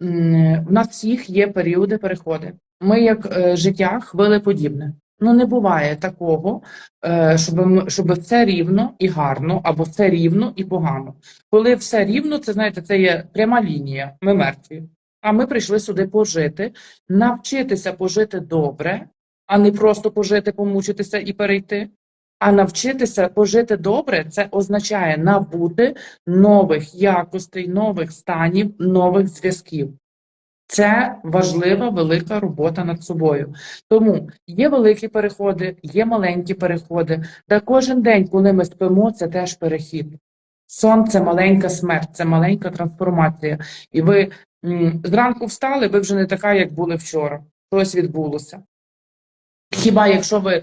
в нас всіх є періоди переходи. Ми, як е, життя, хвилеподібне. Ну, не буває такого, е, щоб, щоб все рівно і гарно, або все рівно і погано. Коли все рівно, це знаєте, це є пряма лінія. Ми мертві. А ми прийшли сюди пожити, навчитися пожити добре, а не просто пожити, помучитися і перейти. А навчитися пожити добре це означає набути нових якостей, нових станів, нових зв'язків. Це важлива велика робота над собою. Тому є великі переходи, є маленькі переходи. Та кожен день, коли ми спимо, це теж перехід. Сон це маленька смерть, це маленька трансформація. І ви зранку встали, ви вже не така, як були вчора. Щось відбулося. Хіба якщо ви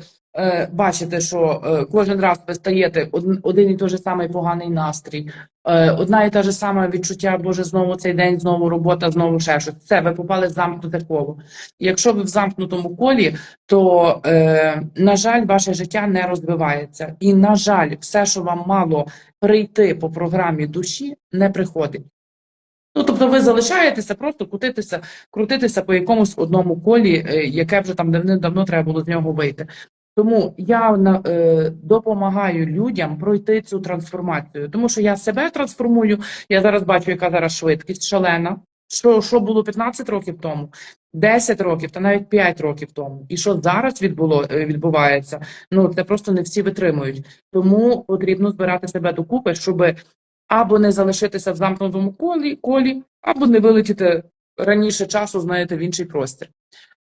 бачите, що е, кожен раз ви стаєте один, і той же самий поганий настрій, е, одна і та ж сама відчуття, боже, знову цей день, знову робота, знову ще щось. Все, ви попали в замкнуте коло. Якщо ви в замкнутому колі, то, е, на жаль, ваше життя не розвивається. І, на жаль, все, що вам мало прийти по програмі душі, не приходить. Ну, тобто ви залишаєтеся просто крутитися, крутитися по якомусь одному колі, е, яке вже там давним-давно треба було з нього вийти. Тому я е, допомагаю людям пройти цю трансформацію, тому що я себе трансформую. Я зараз бачу, яка зараз швидкість шалена. Що, що було 15 років тому, 10 років та навіть 5 років тому, і що зараз відбуло е, відбувається. Ну це просто не всі витримують. Тому потрібно збирати себе докупи, щоб або не залишитися в замкнутому колі, колі або не вилетіти раніше часу, знаєте, в інший простір.